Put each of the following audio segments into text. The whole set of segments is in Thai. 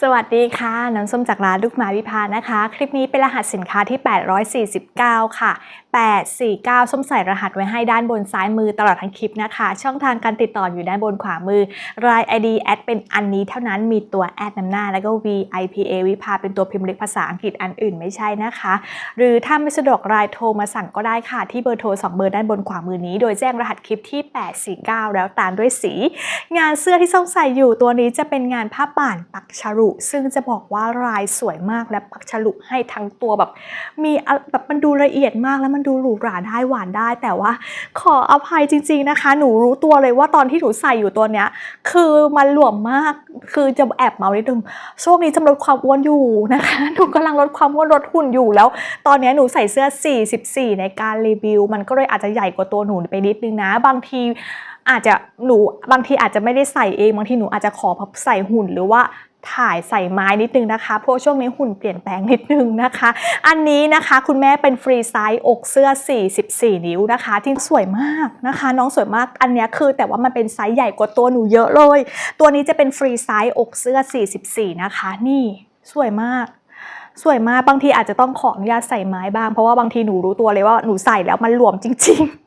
สวัสดีค่ะ น้ำส้มจากร้านลูกไม้วิพานะคะ คลิปนี้เป็นรหัสสินค้าที่ 849 ค่ะ 849 ส้มใส่รหัสไว้ให้ด้านบนซ้ายมือตลอดทั้งคลิปนะคะ ช่องทางการติดต่ออยู่ด้านบนขวามือ ราย ID แอดเป็นอันนี้เท่านั้นมีตัวแอดนำหน้า แล้วก็ VIPA วิพาเป็นตัวพิมพ์เล็กภาษาอังกฤษอันอื่นไม่ใช่นะคะ หรือถ้าไม่สะดวกรายโทรมาสั่งก็ได้ค่ะ ที่เบอร์โทร 2 เบอร์ด้านบนขวามือนี้ โดยแจ้งรหัสคลิปที่ 849 แล้วตามด้วยสี งานเสื้อที่ส้มใส่อยู่ตัวนี้จะเป็นงานผ้าป่านปักชารุซึ่งจะบอกว่าลายสวยมากและปักฉลุให้ทั้งตัวแบบ มีแบบมันดูละเอียดมากแล้วมันดูหรูหราได้หวานได้ แต่ว่าขออภัยจริง ๆนะคะ หนูรู้ตัวเลยว่าตอนที่หนูใส่อยู่ตัวเนี้ย คือมันหลวมมากคือจะแอบเมานิดนึงช่วงนี้จะลดความอ้วนอยู่นะคะหนูกำลังลดความอ้วนลดหุ่นอยู่แล้ว ตอนนี้หนูใส่เสื้อ 44 ในการรีวิว มันก็เลยอาจจะใหญ่กว่าตัวหนูไปนิดนึงนะ บางทีอาจจะหนูบางทีอาจจะไม่ได้ใส่เอง บางทีหนูอาจจะขอพับใส่หุ่นหรือว่า ถ่ายใส่ไม้นิดนึงนะคะเพราะช่วงนี้หุ่นเปลี่ยนแปลงนิดนึงนะคะ อันนี้นะคะคุณแม่เป็นฟรีไซส์อกเสื้อ 44 นิ้วนะคะที่สวยมากนะคะ น้องสวยมากอันนี้คือแต่ว่ามันเป็นไซส์ใหญ่กว่าตัวหนูเยอะเลย ตัวนี้จะเป็นฟรีไซส์อกเสื้อ 44 นะคะ นี่สวยมากสวยมากบางทีอาจจะต้องขออนุญาตใส่ไม้บ้างเพราะว่าบางทีหนูรู้ตัวเลยว่าหนูใส่แล้วมันหลวมจริง ๆ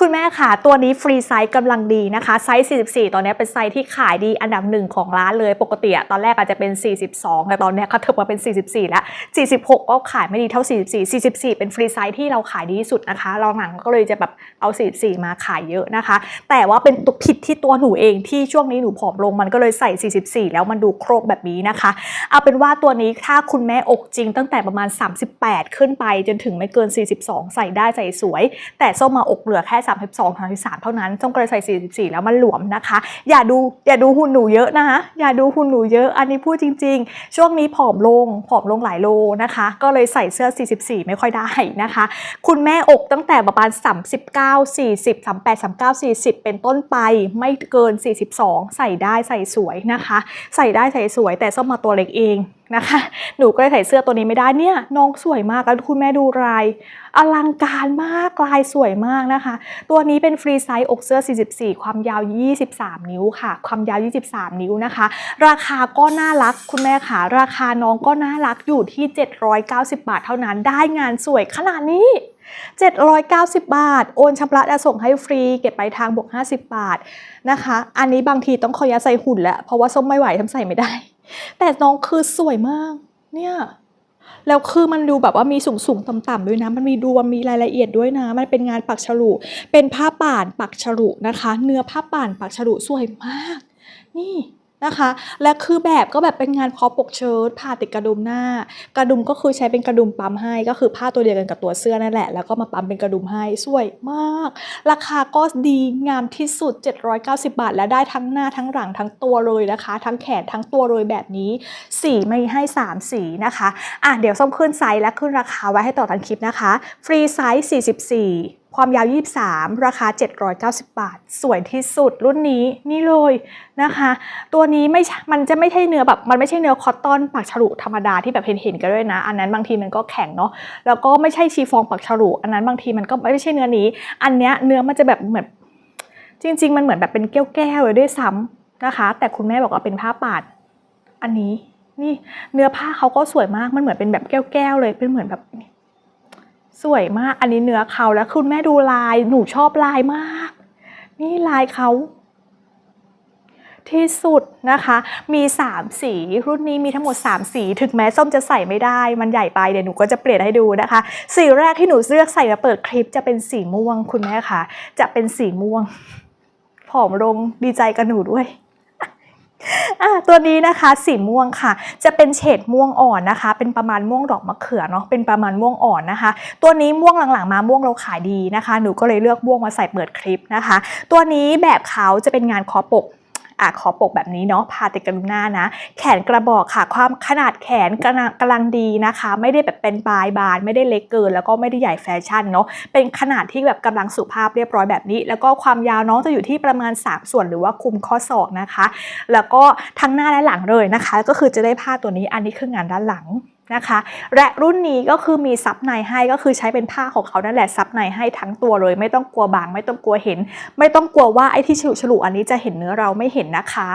คุณแม่ค่ะ ตัวนี้ฟรีไซส์กำลังดีนะคะ ไซส์ 44 ตอนนี้เป็นไซส์ที่ขายดีอันดับหนึ่งของร้านเลย ปกติอะตอนแรกอาจจะเป็น 42 แต่ตอนนี้เขาเถิบมาเป็น 44 แล้ว 46 ก็ขายไม่ดีเท่า 44 44 เป็นฟรีไซส์ที่เราขายดีที่สุดนะคะเราหนังก็เลยจะแบบเอา 44 มาขายเยอะนะคะ แต่ว่าเป็นตัวผิดที่ตัวหนูเองที่ช่วงนี้หนูผอมลงมันก็เลยใส่ 44 แล้วมันดูโครกแบบนี้นะคะ เอาเป็นว่าตัวนี้ถ้าคุณแม่อกจริงตั้งแต่ประมาณ 38 ขึ้นไปจนถึงไม่เกิน 42 ใส่ได้ใส่สวย แต่ส้มมาอกเหลือแค่ 32 33 เท่านั้นส้มก็เลยใส่ 44 แล้วมันหลวมนะคะ อย่าดูอย่าดูหุ่นหนูเยอะนะคะอย่าดูหุ่นหนูเยอะ อันนี้พูดจริง ๆ ช่วงนี้ผอมลงผอมลงหลายโลนะคะ ก็เลยใส่เสื้อ 44 ไม่ค่อยได้นะคะ คุณแม่อกตั้งแต่ประมาณ 39 40 38 39 40 เป็นต้นไปไม่เกิน 42 ใส่ได้ใส่สวยนะคะ ใส่ได้ใส่สวยแต่ส้มมาตัวเล็กเองนะคะ หนูก็เลยใส่เสื้อตัวนี้ไม่ได้เนี่ยน้องสวยมากแล้วคุณแม่ดูลายอลังการมากลายสวยมากนะคะ ตัวนี้เป็นฟรีไซส์อกเสื้อ 44 ความยาว 23 นิ้วค่ะ ความยาว 23 นิ้วนะคะ ราคาก็น่ารักคุณแม่ค่ะ ราคาน้องก็น่ารักอยู่ที่ 790 บาทเท่านั้นได้งานสวยขนาดนี้790 บาท โอนชำระจะส่งให้ฟรี เก็บไปลายทางบวก 50 บาทนะคะ อันนี้บางทีต้องขออนุญาใส่หุ่นแล้ว เพราะว่าส้มไม่ไหวทำใส่ไม่ได้ แต่น้องคือสวยมาก เนี่ยแล้วคือมันดูแบบว่ามีสูงสูงต่ำต่ำๆด้วยนะ มันมีดูว่ามีรายละเอียดด้วยนะ มันเป็นงานปักฉลุ เป็นผ้าป่านปักฉลุนะคะ เนื้อผ้าป่านปักฉลุสวยมาก นี่ นะคะ และคือแบบก็แบบเป็นงานคอปกเชิ้ตผ่าติดกระดุมหน้า กระดุมก็คือใช้เป็นกระดุมปั๊มให้ ก็คือผ้าตัวเดียวกันกับตัวเสื้อนั่นแหละ แล้วก็มาปั๊มเป็นกระดุมให้สวยมาก ราคาก็ดีงามที่สุด 790 บาท และได้ทั้งหน้าทั้งหลังทั้งตัวเลยนะคะ ทั้งแขนทั้งตัวเลยแบบนี้ สีไม่ให้ 3 สีนะคะอะเดี๋ยวส้มขึ้นไซส์และขึ้นราคาไว้ให้ต่อทันคลิปนะคะ ฟรีไซส์44 ความยาว 23 ราคา 790 บาท สวยที่สุดรุ่นนี้นี่เลยนะคะ ตัวนี้ไม่ มันจะไม่ใช่เนื้อแบบ มันไม่ใช่เนื้อคอตตอนปักฉลุธรรมดาที่แบบเห็นเห็นกันด้วยนะ อันนั้นบางทีมันก็แข็งเนาะ แล้วก็ไม่ใช่ชีฟองปักฉลุอันนั้นบางทีมันก็ไม่ใช่เนื้อนี้ อันเนี้ยเนื้อมันจะแบบเหมือน จริง ๆ มันเหมือนแบบเป็นแก้วๆเลยด้วยซ้ำนะคะ แต่คุณแม่บอกว่าเป็นผ้าปาด อันนี้ นี่เนื้อผ้าเขาก็สวยมาก มันเหมือนเป็นแบบแก้วๆเลย เป็นเหมือนแบบ สวยมาก อันนี้เนื้อเขาแล้วคุณแม่ดูลาย หนูชอบลายมาก นี่ลายเขาที่สุดนะคะ มี 3 สี รุ่นนี้มีทั้งหมด 3 สี ถึงแม้ส้มจะใส่ไม่ได้ มันใหญ่ไป เดี๋ยวหนูก็จะเปลี่ยนให้ดูนะคะ สีแรกที่หนูเลือกใส่มาเปิดคลิปจะเป็นสีม่วงคุณแม่ค่ะ จะเป็นสีม่วง ผอมลงดีใจกับหนูด้วย ตัวนี้นะคะสีม่วงค่ะ จะเป็นเฉดม่วงอ่อนนะคะ เป็นประมาณม่วงดอกมะเขือเนาะเป็นประมาณม่วงอ่อนนะคะ ตัวนี้ม่วงหลังๆมาม่วงเราขายดีนะคะ หนูก็เลยเลือกม่วงมาใส่เปิดคลิปนะคะ ตัวนี้แบบเขาจะเป็นงานคอปก อะขอปกแบบนี้เนาะพาติกระดุมหน้านะ แขนกระบอกค่ะ ความขนาดแขนกำลังกำลังดีนะคะ ไม่ได้แบบเป็นปลายบาน ไม่ได้เล็กเกิน แล้วก็ไม่ได้ใหญ่แฟชั่นเนาะเป็นขนาดที่แบบกำลังสุภาพเรียบร้อยแบบนี้ แล้วก็ความยาวน้องจะอยู่ที่ประมาณ 3 ส่วนหรือว่าคุมข้อศอกนะคะ แล้วก็ทั้งหน้าและหลังเลยนะคะ ก็คือจะได้ผ้าตัวนี้อันนี้คืองานด้านหลัง นะคะ และรุ่นนี้ก็คือมีซับในให้ก็คือใช้เป็นผ้าของเขานั่นแหละซับในให้ทั้งตัวเลย ไม่ต้องกลัวบาง ไม่ต้องกลัวเห็น ไม่ต้องกลัวว่าไอ้ที่ฉลุฉลุอันนี้จะเห็นเนื้อเราไม่เห็นนะคะ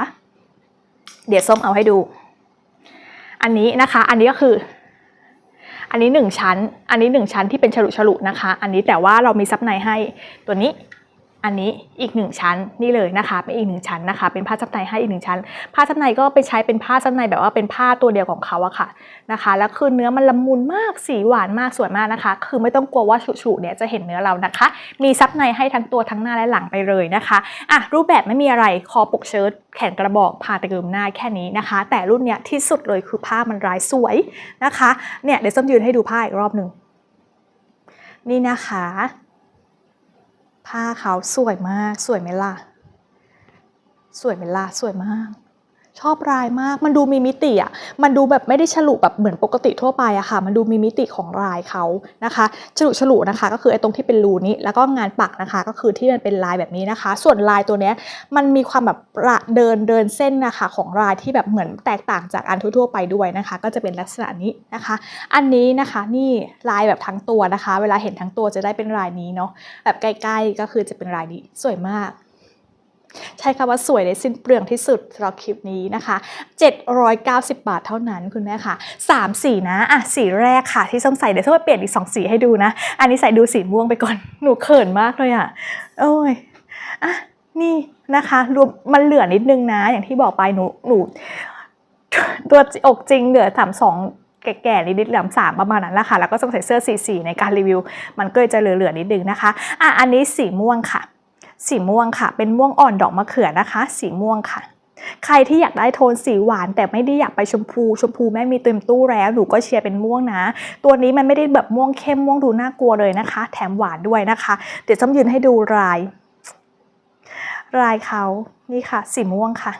เดี๋ยวส้มเอาให้ดู อันนี้นะคะ อันนี้ก็คืออันนี้หนึ่งชั้น อันนี้หนึ่งชั้นที่เป็นฉลุฉลุนะคะ อันนี้แต่ว่าเรามีซับในให้ตัวนี้ อันนี้อีกหนึ่งชั้นนี่เลยนะคะเป็นอีกหนึ่งชั้นนะคะ เป็นผ้าซับในให้อีกหนึ่งชั้น ผ้าซับในก็ไปใช้เป็นผ้าซับในแบบว่าเป็นผ้าตัวเดียวของเขาอะค่ะนะคะ แล้วคือเนื้อมันละมุนมากสีหวานมากสวยมากนะคะ คือไม่ต้องกลัวว่าฉุๆเนี่ยจะเห็นเนื้อเรานะคะ มีซับในให้ทั้งตัวทั้งหน้าและหลังไปเลยนะคะอะรูปแบบไม่มีอะไรคอปกเชิ้ตแขนกระบอกผ่าตะกรึมหน้าแค่นี้นะคะ แต่รุ่นเนี้ยที่สุดเลยคือผ้ามันลายสวยนะคะเนี่ยเดี๋ยวส้มยืนให้ดูผ้าอีกรอบหนึ่งนี่นะคะ ผ้าเขาสวยมาก สวยไหมล่ะ สวยไหมล่ะ สวยมาก ชอบลายมาก มันดูมีมิติอะ มันดูแบบไม่ได้ฉลุแบบเหมือนปกติทั่วไปอะค่ะ มันดูมีมิติของลายเขานะคะ ฉลุฉลุนะคะ ก็คือไอ้ตรงที่เป็นรูนี้ แล้วก็งานปักนะคะ ก็คือที่มันเป็นลายแบบนี้นะคะ ส่วนลายตัวเนี้ย มันมีความแบบระเดินเดินเส้นนะคะของลายที่แบบเหมือนแตกต่างจากอันทั่วๆไปด้วยนะคะ ก็จะเป็นลักษณะนี้นะคะ อันนี้นะคะนี่ลายแบบทั้งตัวนะคะ เวลาเห็นทั้งตัวจะได้เป็นลายนี้เนาะ แบบใกล้ๆก็คือจะเป็นลายนี้ สวยมาก ใช้คำว่าสวยในสิ้นเปลืองที่สุดสำหรับคลิปนี้นะคะ 790 บาทเท่านั้นคุณแม่ค่ะ 3 สีนะ อะ สีแรกค่ะที่ส้มใส่เดี๋ยวส้มไปเปลี่ยนอีก 2 สีให้ดูนะ อันนี้ใส่ดูสีม่วงไปก่อน หนูเขินมากเลยอะ โอ้ย อะ นี่นะคะรวมมันเหลือนิดนึงนะ อย่างที่บอกไปหนูหนูตัวอกจริงเหลือสามสองแก่ๆนิดๆเหลือสามประมาณนั้นแหละค่ะ แล้วก็ต้องใส่เสื้อสีสีในการรีวิว มันก็เลยจะเหลือๆนิดนึงนะคะ อะ อันนี้สีม่วงค่ะ สีม่วงค่ะ เป็นม่วงอ่อนดอกมะเขือนะคะ สีม่วงค่ะ ใครที่อยากได้โทนสีหวาน แต่ไม่ได้อยากไปชมพู ชมพูแม่มีเต็มตู้แล้วหนูก็เชียร์เป็นม่วงนะ ตัวนี้มันไม่ได้แบบม่วงเข้มม่วงดูน่ากลัวเลยนะคะ แถมหวานด้วยนะคะ เดี๋ยวซ้ำยืนให้ดูลาย ลายเขานี่ค่ะ สีม่วงค่ะ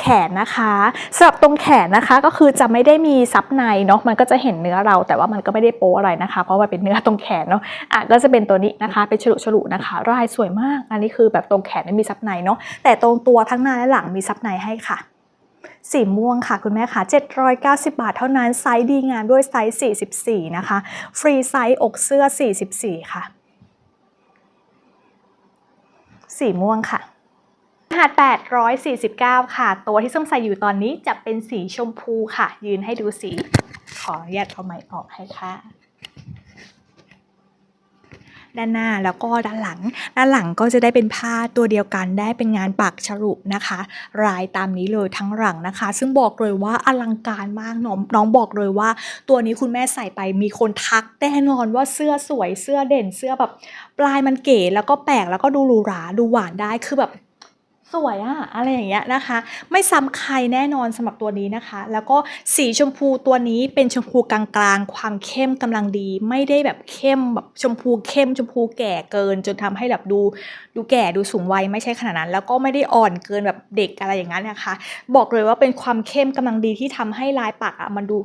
แขนนะคะสำหรับตรงแขนนะคะก็คือจะไม่ได้มีซับในเนาะมันก็จะเห็นเนื้อเราแต่ว่ามันก็ไม่ได้โป๊อะไรนะคะ เพราะว่าเป็นเนื้อตรงแขนเนาะอะก็จะเป็นตัวนี้นะคะเป็นฉลุฉลุนะคะลายสวยมาก อันนี้คือแบบตรงแขนไม่มีซับในเนาะแต่ตรงตัวทั้งหน้าและหลังมีซับในให้ค่ะสีม่วงค่ะ คุณแม่ค่ะ 790 บาทเท่านั้น ไซส์ดีงามด้วยไซส์ 44 นะคะ ฟรีไซส์อกเสื้อ 44 ค่ะ สีม่วงค่ะ รหัส849 ค่ะ ตัวที่ส้มใส่อยู่ตอนนี้จะเป็นสีชมพูค่ะ ยืนให้ดูสี ขออนุญาตเอาไม้ออกให้ค่ะด้านหน้าแล้วก็ด้านหลัง ด้านหลังก็จะได้เป็นผ้าตัวเดียวกันได้เป็นงานปักฉลุนะคะลายตามนี้เลยทั้งหลังนะคะ ซึ่งบอกเลยว่าอลังการมากน้องน้องบอกเลยว่า ตัวนี้คุณแม่ใส่ไปมีคนทักแน่นอนว่าเสื้อสวยเสื้อเด่นเสื้อแบบ ปลายมันเก๋แล้วก็แปลกแล้วก็ดูหรูหราดูหวานได้คือแบบ สวยอะอะไรอย่างเงี้ยนะคะ ไม่ซ้ำใครแน่นอนสำหรับตัวนี้นะคะ แล้วก็สีชมพูตัวนี้เป็นชมพูกลางๆ ความเข้มกำลังดี ไม่ได้แบบเข้มแบบชมพูเข้มชมพูแก่เกิน จนทำให้แบบดูดูแก่ดูสูงวัยไม่ใช่ขนาดนั้น แล้วก็ไม่ได้อ่อนเกินแบบเด็กอะไรอย่างนั้นนะคะ บอกเลยว่าเป็นความเข้มกำลังดีที่ทำให้ลายปักอะมันดู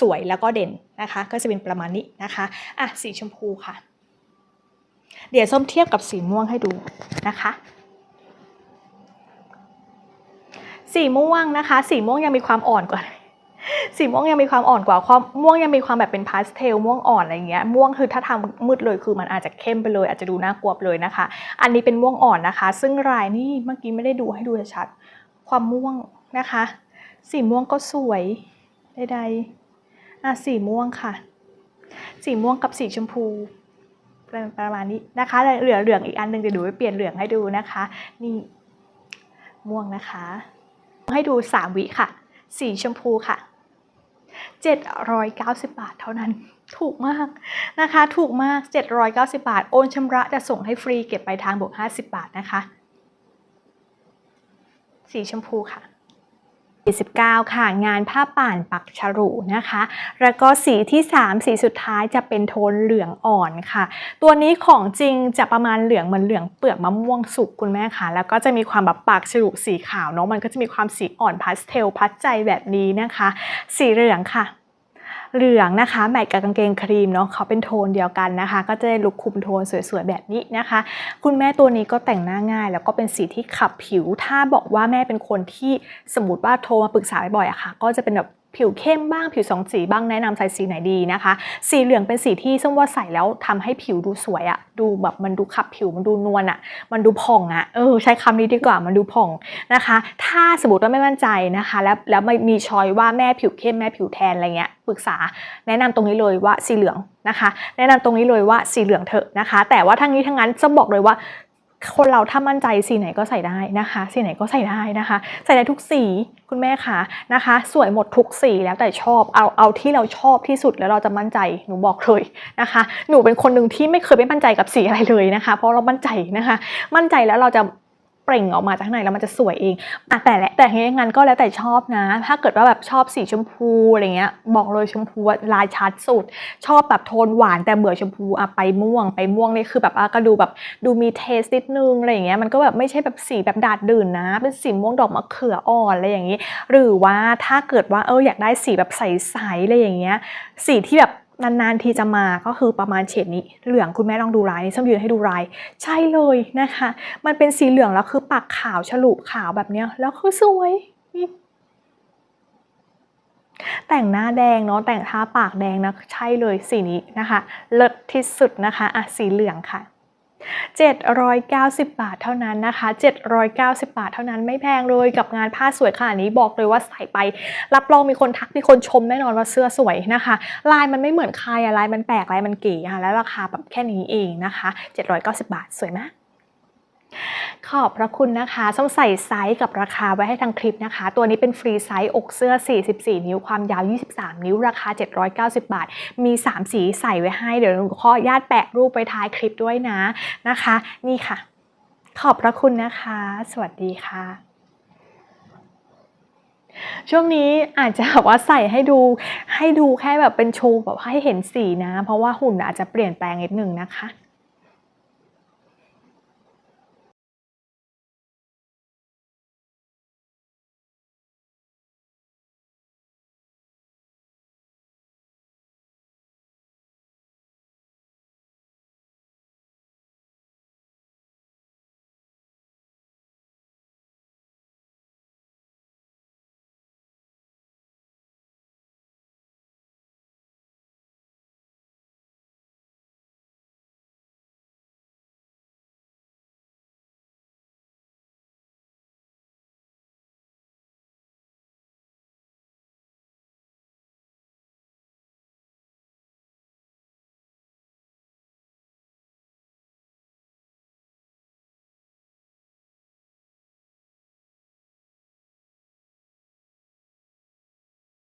สวยแล้วก็เด่นนะคะ ก็จะเป็นประมาณนี้นะคะอะสีชมพูค่ะ เดี๋ยวส้มเทียบกับสีม่วงให้ดูนะคะ สีม่วงนะคะ สีม่วงยังมีความอ่อนกว่า สีม่วงยังมีความอ่อนกว่าความม่วงยังมีความแบบเป็นพาสเทลม่วงอ่อนอะไรเงี้ยม่วงคือถ้าทำมืดเลยคือมันอาจจะเข้มไปเลย อาจจะดูน่ากลัวเลยนะคะ อันนี้เป็นม่วงอ่อนนะคะ ซึ่งลายนี่เมื่อกี้ไม่ได้ดูให้ดูชัดความม่วงนะคะ สีม่วงก็สวยใดๆอะสีม่วงค่ะ สีม่วงกับสีชมพูเป็นประมาณนี้นะคะเหลือเหลืองอีกอันหนึ่งเดี๋ยวดูไปเปลี่ยนเหลืองให้ดูนะคะ นี่ม่วงนะคะ ให้ดู 3 วิค่ะ สีชมพูค่ะ 790 บาทเท่านั้นถูกมากนะคะ ถูกมาก 790 บาท โอนชำระจะส่งให้ฟรีเก็บไปลายทางบวก 50 บาทนะคะ สีชมพูค่ะ 49 ค่ะ งานผ้าป่านปักฉลุนะคะ แล้วก็สีที่ 3 สีสุดท้ายจะเป็นโทนเหลืองอ่อนค่ะ ตัวนี้ของจริงจะประมาณเหลืองเหมือนเหลืองเปลือกมะม่วงสุกคุณแม่ค่ะ แล้วก็จะมีความแบบปักฉลุสีขาวเนาะมันก็จะมีความสีอ่อนพาสเทลพัดใจแบบนี้นะคะ สีเหลืองค่ะ เหลืองนะคะแมทกับกางเกงครีมเนาะเขาเป็นโทนเดียวกันนะคะ ก็จะได้ลุคคุมโทนสวยๆแบบนี้นะคะ คุณแม่ตัวนี้ก็แต่งหน้าง่าย แล้วก็เป็นสีที่ขับผิว ถ้าบอกว่าแม่เป็นคนที่สมมติว่าโทรมาปรึกษาบ่อยๆอะค่ะ ก็จะเป็นแบบ ผิวเข้มบ้างผิวสองสีบ้างแนะนำใส่สีไหนดีนะคะ สีเหลืองเป็นสีที่ส้มว่าใส่แล้วทำให้ผิวดูสวยอะดูแบบมันดูขับผิวมันดูนวลอะมันดูผ่องอะเออใช้คำนี้ดีกว่ามันดูผ่องนะคะ ถ้าสมมติว่าไม่มั่นใจนะคะ แล้วแล้วไม่มีชอยว่าแม่ผิวเข้มแม่ผิวแทนอะไรเงี้ยปรึกษาแนะนำตรงนี้เลยว่าสีเหลืองนะคะ แนะนำตรงนี้เลยว่าสีเหลืองเถอะนะคะ แต่ว่าทั้งนี้ทั้งนั้นส้มบอกเลยว่า คนเราถ้ามั่นใจสีไหนก็ใส่ได้นะคะ สีไหนก็ใส่ได้นะคะ ใส่ได้ทุกสีคุณแม่คะนะคะ สวยหมดทุกสีแล้วแต่ชอบเอาเอาที่เราชอบที่สุดแล้วเราจะมั่นใจหนูบอกเลยนะคะ หนูเป็นคนหนึ่งที่ไม่เคยไม่มั่นใจกับสีอะไรเลยนะคะ เพราะเรามั่นใจนะคะ มั่นใจแล้วเราจะ เปล่งออกมาจากข้างในแล้วมันจะสวยเองอะแต่และแต่ยังไงก็แล้วแต่ชอบนะ ถ้าเกิดว่าแบบชอบสีชมพูอะไรเงี้ย บอกเลยชมพูลายชัดสุด ชอบแบบโทนหวานแต่เบื่อชมพูอะไปม่วง ไปม่วงนี่คือแบบอะก็ดูแบบดูมีเทสนิดนึงอะไรเงี้ยมันก็แบบไม่ใช่แบบสีแบบดาดดื่นนะ เป็นสีม่วงดอกมะเขืออ่อนอะไรอย่างงี้ หรือว่าถ้าเกิดว่าเอออยากได้สีแบบใสๆอะไรอย่างเงี้ยสีที่แบบ นานๆทีจะมาก็คือประมาณเฉดนี้เหลืองคุณแม่ลองดูลายนี่ส้มยืนให้ดูลาย ใช่เลยนะคะ มันเป็นสีเหลืองแล้วคือปากขาวฉลุขาวแบบเนี้ยแล้วคือสวยแต่งหน้าแดงเนาะแต่งทาปากแดงนะใช่เลยสีนี้นะคะ เลิศที่สุดนะคะอะสีเหลืองค่ะ 790 บาทเท่านั้นนะคะ 790 บาทเท่านั้นไม่แพงเลยกับงานผ้าสวยขนาดนี้บอกเลยว่าใส่ไป รับรองมีคนทักมีคนชมแน่นอนว่าเสื้อสวยนะคะ ลายมันไม่เหมือนใครอะลายมันแปลกลายมันเก๋อะแล้วราคาแบบแค่นี้เองนะคะ 790 บาทสวยมาก ขอบพระคุณนะคะส้มใส่ไซส์กับราคาไว้ให้ทางคลิปนะคะ ตัวนี้เป็นฟรีไซส์อกเสื้อ 44 นิ้วความยาว 23 นิ้วราคา 790 บาท มี 3 สีใส่ไว้ให้ เดี๋ยวหนูขออนุญาตแปะรูปไปท้ายคลิปด้วยนะนะคะ นี่ค่ะ ขอบพระคุณนะคะ สวัสดีค่ะช่วงนี้อาจจะแบบว่าใส่ให้ดูให้ดูแค่แบบเป็นโชว์แบบให้เห็นสีนะ เพราะว่าหุ่นอาจจะเปลี่ยนแปลงนิดหนึ่งนะคะ